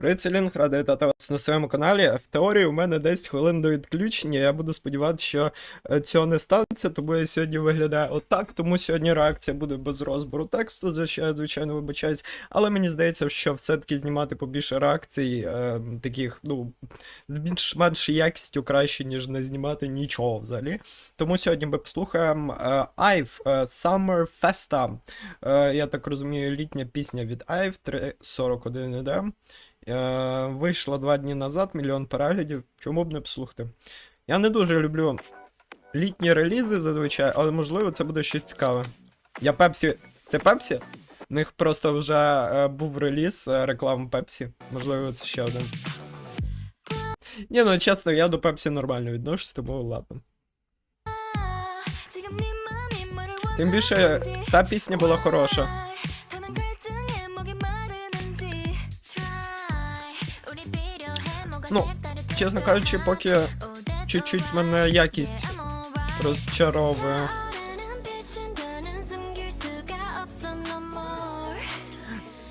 Привіт, Селінг, радий вітати вас на своєму каналі. В теорії у мене 10 хвилин до відключення. Я буду сподіватися, що е, цього не станеться, тому я сьогодні виглядаю отак. Тому сьогодні реакція буде без розбору тексту, за що я звичайно вибачаюсь. Але мені здається, що все-таки знімати побільше реакцій, е, таких, ну, з більш-менш якістю краще, ніж не знімати нічого взагалі. Тому сьогодні ми послухаємо е, Айв е, Summer Festa. Е, я так розумію, літня пісня від Айв 341 іде. Е, вийшла два дні назад, мільйон переглядів. Чому б не послухати? Я не дуже люблю літні релізи зазвичай, але можливо це буде щось цікаве. Я Пепсі. Це Пепсі? У них просто вже е, був реліз е, реклами Пепсі. Можливо, це ще один. Ні, ну чесно, я до Пепсі нормально відношусь, тому ладно. Тим більше та пісня була хороша. Ну, чесно кажучи, поки чуть-чуть мене якість розчаровує.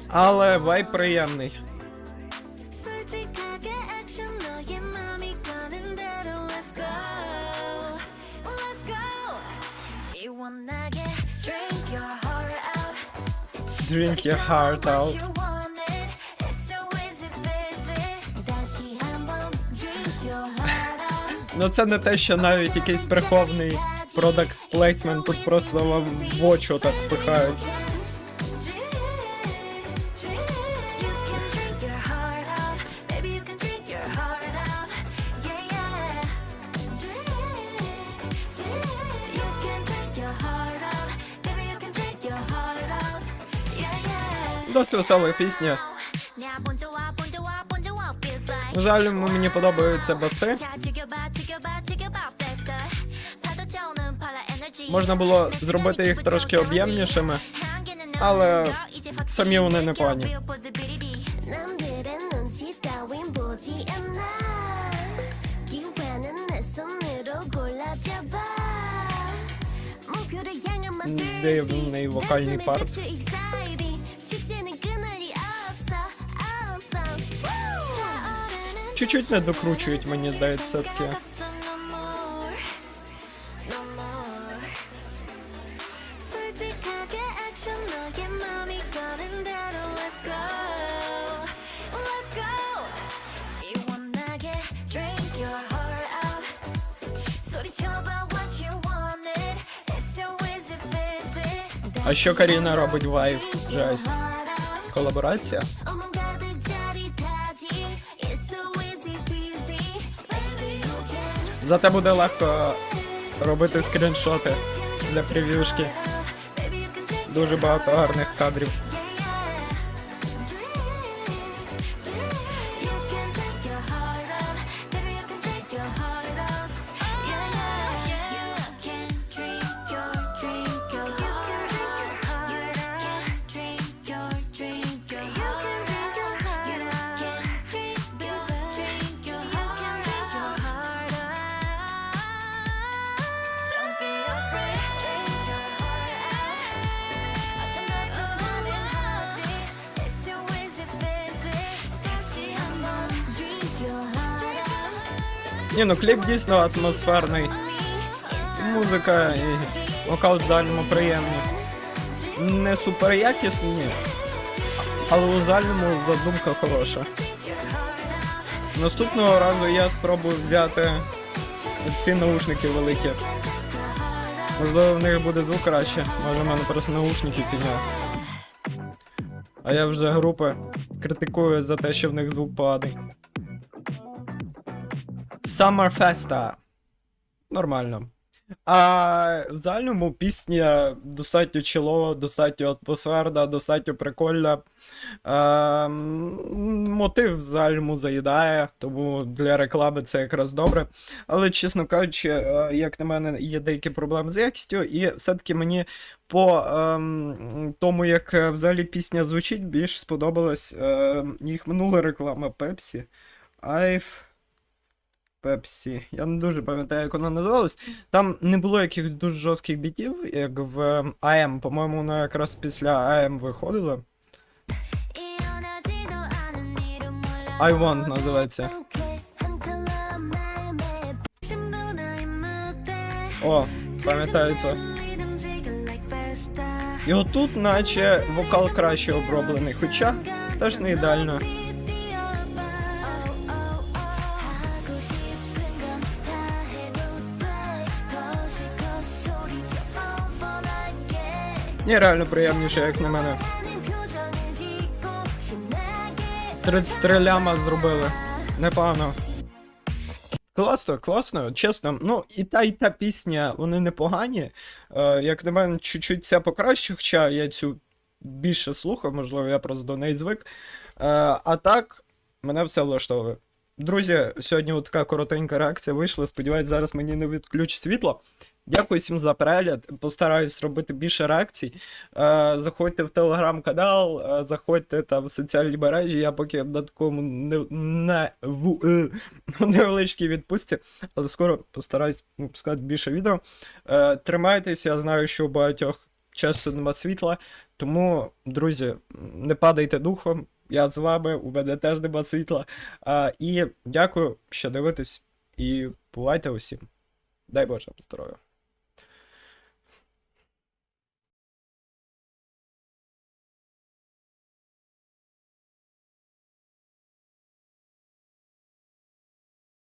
Але вай приємний. Drink your heart out. Ну це не те, що навіть якийсь прихований продакт плейсмент тут просто вам в очі так пихають. Досить весела пісня. На жаль, мені подобаються баси. Можна було зробити їх трошки об'ємнішими, але самі вони непогані. Дивний вокальний парт. Чуть-чуть не докручують, мені здається, таки. А еще Карина робить вайв? Жесть. Колаборація? Зате буде легко робити скріншоти для прев'юшки. Дуже багато гарних кадрів. Ні, ну кліп дійсно атмосферний. Музика і вокал в загальному приємні. Не супер якісні, але у загальному задумка хороша. Наступного разу я спробую взяти ці наушники великі. Можливо, в них буде звук краще. Може, в мене просто наушники фігня. А я вже групи критикую за те, що в них звук поганий. Summer Festa. Нормально. А в загальному пісня достатньо чилова, достатньо атмосферна, достатньо прикольна. Е, мотив в загальному заїдає, тому для реклами це якраз добре. Але, чесно кажучи, е, як на мене, є деякі проблеми з якістю, і все-таки мені по ем, тому, як е, взагалі пісня звучить, більш сподобалась е, їх минула реклама Pepsi. Айф. Пепсі. Я не дуже пам'ятаю, як вона називалась. Там не було якихось дуже жорстких бітів, як в ем, АМ. По-моєму, вона якраз після АМ виходила. I want називається. О, пам'ятаю це. І отут, наче, вокал краще оброблений, хоча теж не ідеально. Ні, реально приємніше, як на мене. 33 ляма зробили. Непогано. Класно, класно, чесно. Ну, і та, і та пісня, вони непогані. Е, як на мене, чуть-чуть ця покраще, хоча я цю більше слухав, можливо, я просто до неї звик. Е, а так, мене все влаштовує. Друзі, сьогодні от така коротенька реакція вийшла. Сподіваюсь, зараз мені не відключить світло. Дякую всім за перегляд. Постараюсь робити більше реакцій. Е, заходьте в телеграм-канал, е, заходьте там в соціальні мережі. Я поки на такому не, не, е, невеличкій відпустці, але скоро постараюсь випускати більше відео. Тримайтесь, я знаю, що у багатьох часто нема світла. Тому, друзі, не падайте духом. Я з вами, у мене теж нема світла. І дякую, що дивитесь. І бувайте усім. Дай Боже здоров'я.